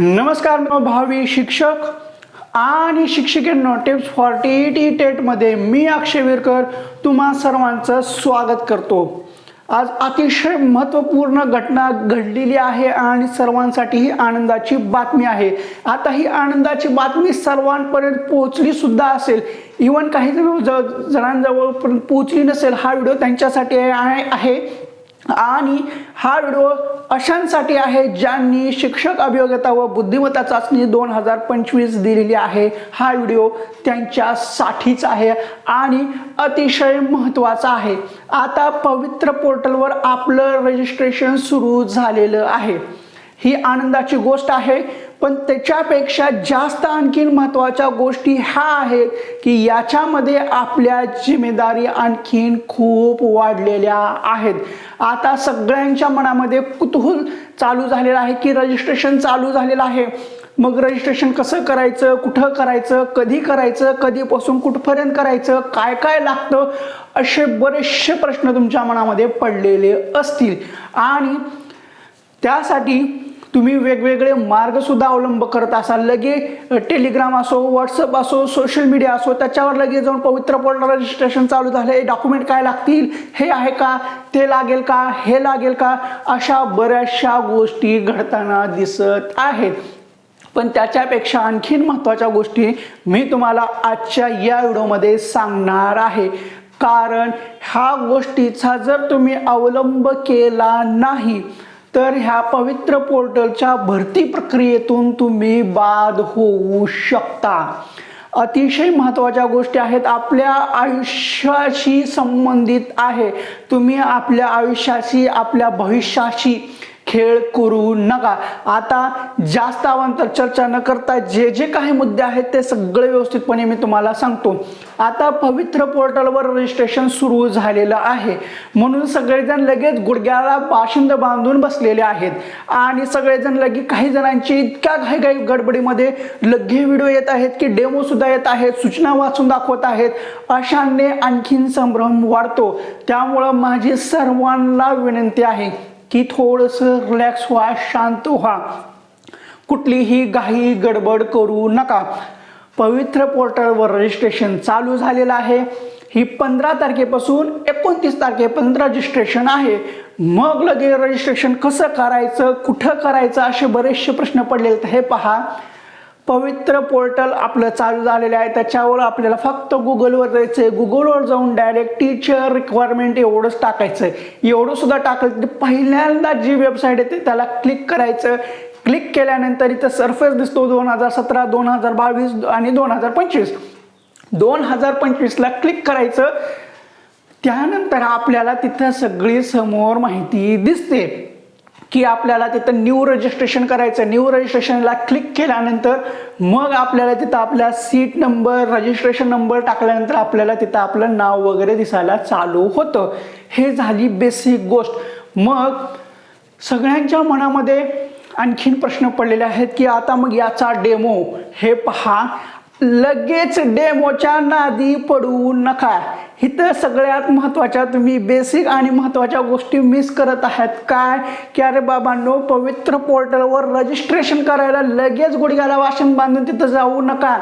नमस्कार भावी शिक्षक आणि शिक्षिकेंनो टिप्स फॉर्टी एटी टेटमध्ये मी अक्षय विरकर तुम्हा सर्वांचं स्वागत करतो. आज अतिशय महत्त्वपूर्ण घटना घडलेली आहे आणि सर्वांसाठी ही आनंदाची बातमी आहे. आता ही आनंदाची बातमी सर्वांपर्यंत पोहोचली सुद्धा असेल. इवन काही ज- जणांजवळ पण पोहोचली नसेल. हा व्हिडिओ त्यांच्यासाठी आहे. आणि हा व्हिडिओ अशांसाठी आहे ज्यांनी शिक्षक अभियोग्यता व बुद्धिमत्ता चाचणी दोन हजार पंचवीस दिलेली आहे. हा व्हिडिओ त्यांच्यासाठीच आहे आणि अतिशय महत्त्वाचा आहे. आता पवित्र पोर्टलवर आपलं रजिस्ट्रेशन सुरू झालेलं आहे. ही आनंदाची गोष्ट आहे. पण त्याच्यापेक्षा जास्त आणखीन महत्त्वाच्या गोष्टी ह्या आहेत की याच्यामध्ये आपल्या जिम्मेदारी आणखीन खूप वाढलेल्या आहेत. आता सगळ्यांच्या मनामध्ये कुतूहल चालू झालेलं आहे की रजिस्ट्रेशन चालू झालेलं आहे. मग रजिस्ट्रेशन कसं करायचं कुठं करायचं कधी करायचं कधीपासून कुठपर्यंत करायचं काय काय लागतं असे बरेचसे प्रश्न तुमच्या मनामध्ये पडलेले असतील. आणि त्यासाठी तुम्ही वेगवेगळे मार्गसुद्धा अवलंब करत असाल. लगे टेलिग्राम असो व्हॉट्सअप असो सोशल मीडिया असो त्याच्यावर लगेच जाऊन पवित्र पोर्टल रजिस्ट्रेशन चालू झालं. हे डॉक्युमेंट काय लागतील? हे आहे का? ते लागेल का? हे लागेल का? अशा बऱ्याचशा गोष्टी घडताना दिसत आहेत. पण त्याच्यापेक्षा आणखीन महत्त्वाच्या गोष्टी मी तुम्हाला आजच्या या व्हिडिओमध्ये सांगणार आहे. कारण ह्या गोष्टीचा जर तुम्ही अवलंब केला नाही तर ह्या पवित्र पोर्टलच्या भरती प्रक्रियेतून तुम्ही बाद होऊ शकता. अतिशय महत्त्वाच्या गोष्टी आहेत. आपल्या आयुष्याशी संबंधित आहे. तुम्ही आपल्या आयुष्याशी आपल्या भविष्याशी खेळ करू नका. आता जास्त अवांतर चर्चा न करता जे जे काही मुद्दे आहेत ते सगळे व्यवस्थितपणे मी तुम्हाला सांगतो. आता पवित्र पोर्टलवर रजिस्ट्रेशन सुरू झालेलं आहे. म्हणून सगळेजण लगेच गुडघ्याला बाशिंद बांधून बसलेले आहेत. आणि सगळेजण लगे काही जणांची इतक्या काही काही गडबडीमध्ये लगे व्हिडिओ येत आहेत की डेमो सुद्धा येत आहेत सूचना वाचून दाखवत आहेत. अशाने आणखीन संभ्रम वाढतो. त्यामुळं माझी सर्वांना विनंती आहे की थोडंसं रिलॅक्स व्हा शांत व्हा. कुठलीही घाई गडबड करू नका. पवित्र पोर्टलवर रजिस्ट्रेशन चालू झालेलं आहे. ही पंधरा तारखेपासून एकोणतीस तारखेपर्यंत रजिस्ट्रेशन आहे. मग लगेच रजिस्ट्रेशन कसं करायचं कुठं करायचं असे बरेचसे प्रश्न पडलेले हे पहा. पवित्र पोर्टल आपलं चालू झालेलं आहे. त्याच्यावर आपल्याला फक्त गुगलवर जायचं आहे गुगलवर जाऊन डायरेक्ट टीचर रिक्वायरमेंट एवढंच टाकायचं आहे एवढं सुद्धा टाकायचं पहिल्यांदा जी वेबसाईट येते त्याला क्लिक करायचं. क्लिक केल्यानंतर इथं सरफेस दिसतो दोन हजार सतरा दोन हजार बावीस आणि दोन हजार पंचवीस. दोन हजार पंचवीसला क्लिक करायचं. त्यानंतर आपल्याला तिथं सगळी समोर माहिती दिसते. की आपल्याला तिथं न्यू रजिस्ट्रेशन करायचं न्यू रजिस्ट्रेशनला क्लिक केल्यानंतर मग आपल्याला तिथं आपल्या सीट नंबर रजिस्ट्रेशन नंबर टाकल्यानंतर आपल्याला तिथं आपलं नाव वगैरे दिसायला चालू होतं. हे झाली बेसिक गोष्ट. मग सगळ्यांच्या मनामध्ये आणखीन प्रश्न पडलेले आहेत की आता मग याचा डेमो हे पहा. लगेच डेमोच्या नादी पडू नका. इथं सगळ्यात महत्त्वाच्या तुम्ही बेसिक आणि महत्त्वाच्या गोष्टी मिस करत आहात. काय? की अरे बाबांनो पवित्र पोर्टलवर रजिस्ट्रेशन करायला लगेच गुडघ्याला वाशन बांधून तिथं जाऊ नका.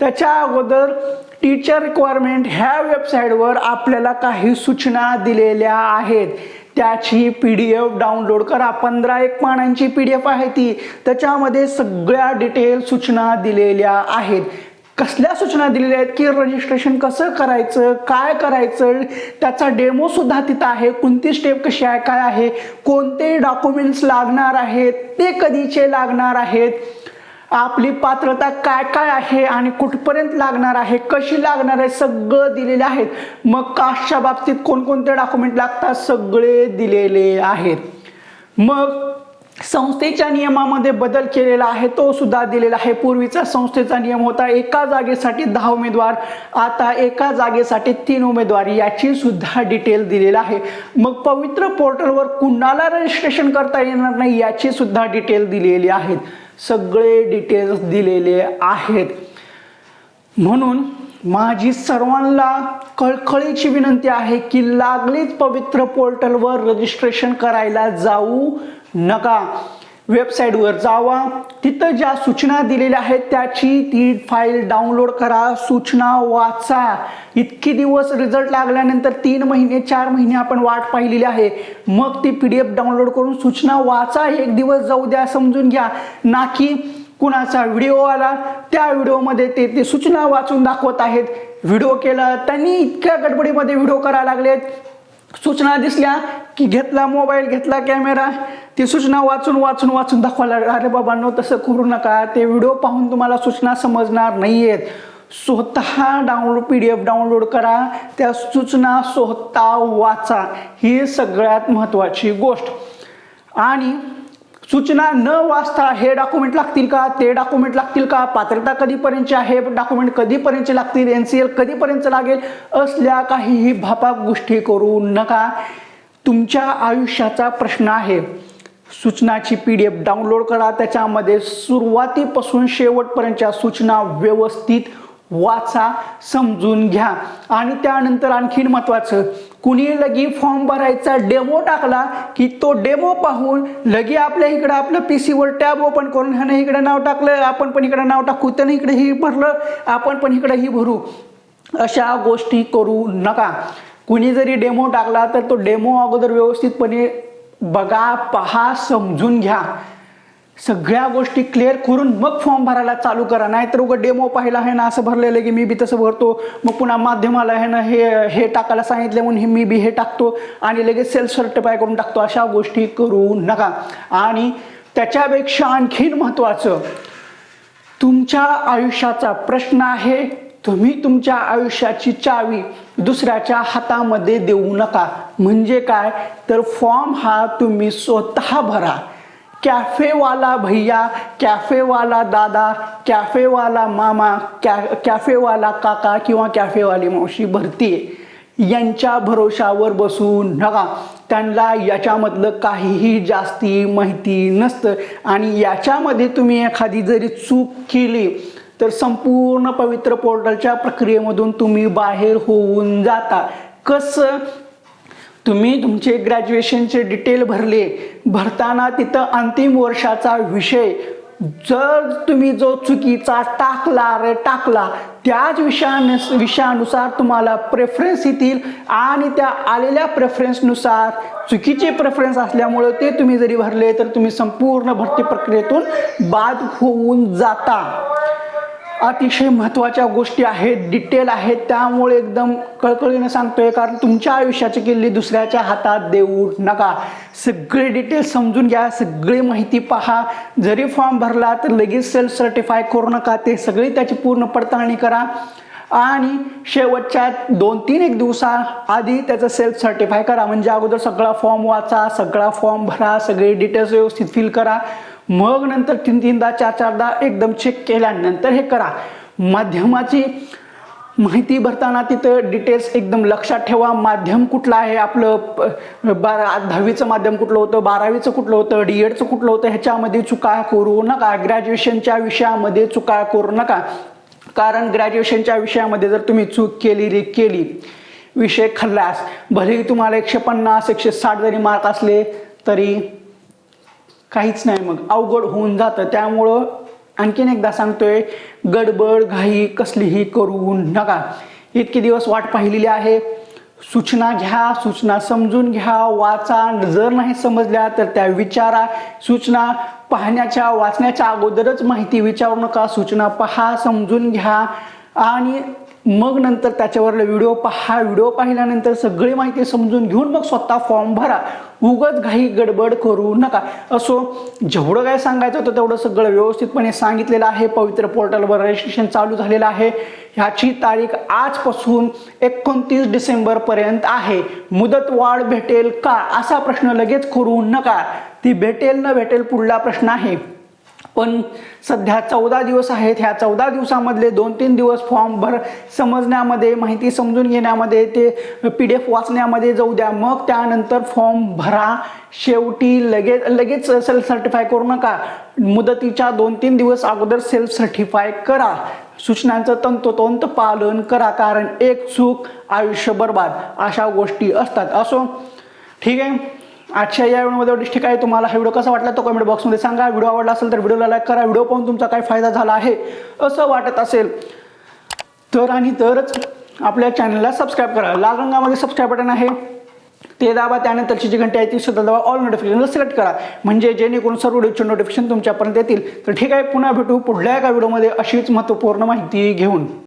त्याच्या अगोदर टीचर रिक्वायरमेंट ह्या वेबसाईटवर आपल्याला काही सूचना दिलेल्या आहेत. त्याची पी डी एफ डाउनलोड करा. पंधरा एक पानांची पी डी एफ आहे ती. त्याच्यामध्ये सगळ्या डिटेल सूचना दिलेल्या आहेत. कसल्या सूचना दिलेल्या आहेत? की रजिस्ट्रेशन कसं करायचं? काय करायचं? त्याचा डेमोसुद्धा तिथं आहे. कोणती स्टेप कशी आहे? काय आहे? कोणते डॉक्युमेंट्स लागणार आहेत? ते कधीचे लागणार आहेत? आपली पात्रता काय काय आहे? आणि कुठपर्यंत लागणार आहे? कशी लागणार आहे? सगळं दिलेले आहेत. मग कास्टच्या बाबतीत कोणकोणते डॉक्युमेंट लागतात? सगळे दिलेले आहेत. मग संस्थेच्या नियमामध्ये बदल केलेला आहे तो सुद्धा दिलेला आहे. पूर्वीचा संस्थेचा नियम होता एका जागेसाठी दहा उमेदवार आता एका जागेसाठी तीन उमेदवार याची सुद्धा डिटेल दिलेला आहे. मग पवित्र पोर्टलवर कुणाला रजिस्ट्रेशन करता येणार नाही याची सुद्धा डिटेल दिलेली आहेत. सगळे डिटेल्स दिलेले आहेत. म्हणून माझी सर्वांना कळकळीची विनंती आहे की लागलीच पवित्र पोर्टलवर रजिस्ट्रेशन करायला जाऊ नका. वेबसाईटवर जावा. तिथं ज्या सूचना दिलेल्या आहेत त्याची ती फाईल डाउनलोड करा. सूचना वाचा. इतके दिवस रिझल्ट लागल्यानंतर तीन महिने चार महिने आपण वाट पाहिलेली आहे. मग ती पी डी एफ डाउनलोड करून सूचना वाचा. एक दिवस जाऊ द्या समजून घ्या. ना की कुणाचा व्हिडिओ आला त्या व्हिडिओमध्ये ते ते सूचना वाचून दाखवत आहेत. व्हिडिओ केला त्यांनी इतक्या गडबडीमध्ये व्हिडिओ करायला लागलेत. सूचना दिसल्या की घेतला मोबाईल घेतला कॅमेरा. ती सूचना वाचून वाचून वाचून दाखवायला लागला. अरे बाबांनो तसं करू नका. ते व्हिडिओ पाहून तुम्हाला सूचना समजणार नाही आहेत स्वतः download P D F download करा. त्या सूचना स्वतः वाचा. ही सगळ्यात महत्त्वाची गोष्ट. आणि सूचना न वाचता हे डॉक्युमेंट लागतील का? ते डॉक्युमेंट लागतील का? पात्रता कधीपर्यंतची आहे? डॉक्युमेंट कधीपर्यंतचे लागतील? एन सी एल कधीपर्यंत लागेल? असल्या काहीही भापाप गोष्टी करू नका. तुमच्या आयुष्याचा प्रश्न आहे. सूचनाची पी डी एफ डाउनलोड करा. त्याच्यामध्ये सुरुवातीपासून शेवटपर्यंतच्या सूचना व्यवस्थित वाचा समजून घ्या. आणि त्यानंतर आणखीन महत्वाचं कुणी लगी फॉर्म भरायचा डेमो टाकला की तो डेमो पाहून लगी आपल्या इकडं आपलं पी सीवर टॅब ओपन करून ह्यानं इकडे नाव टाकलं आपण पण इकडं नाव टाकू त्यानं इकडे ही भरलं आपण पण इकडे ही भरू. अशा गोष्टी करू नका. कुणी जरी डेमो टाकला तर तो डेमो अगोदर व्यवस्थितपणे बघा पहा समजून घ्या. सगळ्या गोष्टी क्लिअर करून मग फॉर्म भरायला चालू करा. नाहीतर उगं डेमो पाहिला आहे ना असं भरलेलं की मी बी तसं भरतो. मग पुन्हा माध्यमाला आहे ना हे हे टाकायला सांगितले म्हणून हे मी बी हे टाकतो आणि लगेच सेल्फ सर्टिफाय करून टाकतो. अशा गोष्टी करू नका. आणि त्याच्यापेक्षा आणखीन महत्त्वाचं तुमच्या आयुष्याचा प्रश्न आहे तुम्ही तुमच्या आयुष्याची चावी दुसऱ्याच्या हातामध्ये देऊ नका. म्हणजे काय? तर फॉर्म हा तुम्ही स्वतः भरा. कॅफेवाला भैया कॅफेवाला दादा कॅफेवाला मामा कॅ कॅफेवाला काका किंवा कॅफेवाली मावशी भरतीये. यांच्या भरोशावर बसू नका. त्यांना याच्यामधलं काहीही जास्ती माहिती नसतं. आणि याच्यामध्ये तुम्ही एखादी जरी चूक केली तर संपूर्ण पवित्र पोर्टलच्या प्रक्रियेमधून तुम्ही बाहेर होऊन जाता. कसं? तुम्ही तुमचे ग्रॅज्युएशनचे डिटेल भरले भरताना तिथं अंतिम वर्षाचा विषय जर तुम्ही जो चुकीचा टाकला रे टाकला त्याच विषयानु विषयानुसार तुम्हाला प्रेफरन्स येतील आणि त्या आलेल्या प्रेफरन्सनुसार चुकीचे प्रेफरन्स असल्यामुळं ते तुम्ही जरी भरले तर तुम्ही संपूर्ण भरती प्रक्रियेतून बाद होऊन जाता. अतिशय महत्त्वाच्या गोष्टी आहेत डिटेल आहेत. त्यामुळे एकदम कळकळीनं सांगतोय कारण तुमच्या आयुष्याची किल्ली दुसऱ्याच्या हातात देऊ नका. सगळे डिटेल समजून घ्या सगळी माहिती पहा. जरी फॉर्म भरला तर लगेच सेल्फ सर्टिफाय करू नका. ते सगळी त्याची पूर्ण पडताळणी करा. आणि शेवटच्या दोन तीन एक दिवसा आधी त्याचं सेल्फ सर्टिफाय करा. म्हणजे अगोदर सगळा फॉर्म वाचा सगळा फॉर्म भरा सगळे डिटेल्स व्यवस्थित फिल करा. मग नंतर तीन तीनदा चार चारदा एकदम चेक केल्यानंतर हे करा. माध्यमाची माहिती भरताना तिथं डिटेल्स एकदम लक्षात ठेवा. माध्यम कुठलं आहे? आपलं प- बारा दहावीचं माध्यम कुठलं होतं? बारावीचं कुठलं होतं? डी एडचं कुठलं होतं? ह्याच्यामध्ये चुका करू नका. ग्रॅज्युएशनच्या विषयामध्ये चुका करू नका. कारण ग्रॅज्युएशनच्या विषयामध्ये जर तुम्ही चूक केली रे केली विषय खल्लास भलेही तुम्हाला एकशे पन्नास एकशे साठ जरी मार्क असले तरी काहीच नाही मग. अवघड होऊन जातं. त्यामुळं आणखीन एकदा सांगतोय गडबड घाई कसलीही करू नका. इतके दिवस वाट पाहिलेली आहे. सूचना घ्या सूचना समजून घ्या वाचा. जर नाही समजल्या तर त्या विचारा. सूचना पाहण्याच्या वाचण्याच्या अगोदरच माहिती विचारू नका. सूचना पहा समजून घ्या. आणि मग नंतर त्याच्यावरला व्हिडिओ पहा. व्हिडिओ पाहिल्यानंतर सगळी माहिती समजून घेऊन मग स्वतः फॉर्म भरा. उगच घाई गडबड करू नका. असो जेवढं काय सांगायचं होतं तेवढं सगळं व्यवस्थितपणे सांगितलेलं आहे. पवित्र पोर्टलवर रजिस्ट्रेशन चालू झालेलं आहे. ह्याची तारीख आजपासून एकोणतीस डिसेंबरपर्यंत आहे. मुदत वाढ भेटेल का? असा प्रश्न लगेच करू नका. ती भेटेल न भेटेल पुढला प्रश्न आहे. पण सध्या चौदा दिवस आहेत. ह्या चौदा दिवसामधले दोन तीन दिवस फॉर्म भर समजण्यामध्ये माहिती समजून घेण्यामध्ये ते पी डी एफ वाचण्यामध्ये जाऊ द्या. मग त्यानंतर फॉर्म भरा. शेवटी लगेच लगेच सेल्फ सर्टिफाय करू नका. मुदतीच्या दोन तीन दिवस अगोदर सेल्फ सर्टिफाय करा. सूचनांचं तंतोतंत पालन करा. कारण एक चूक आयुष्य बर्बाद अशा गोष्टी असतात. असो. ठीक आहे? आजच्या या व्हिडिओमध्ये एवढीच ठीक आहे? तुम्हाला हा व्हिडिओ कसा वाटला तो कमेंट बॉक्समध्ये सांगा. व्हिडिओ आवडला असेल तर व्हिडिओला लाईक करा. व्हिडिओ पाहून तुमचा काय फायदा झाला आहे? असं वाटत असेल. तर आणि तरच आपल्या चॅनलला सबस्क्राईब करा. लाल रंगामध्ये सबस्क्राईब बटन आहे. ते दाबा. त्यानंतरची जी घंटी आहे ती सुद्धा दाबा. ऑल नोटिफिकेशनला सिलेक्ट करा. म्हणजे जेणेकरून सर्व व्हिडिओचे नोटिफिकेशन तुमच्यापर्यंत येतील. तर ठीक आहे. पुन्हा भेटू पुढल्या एका व्हिडिओमध्ये अशीच महत्त्वपूर्ण माहिती घेऊन.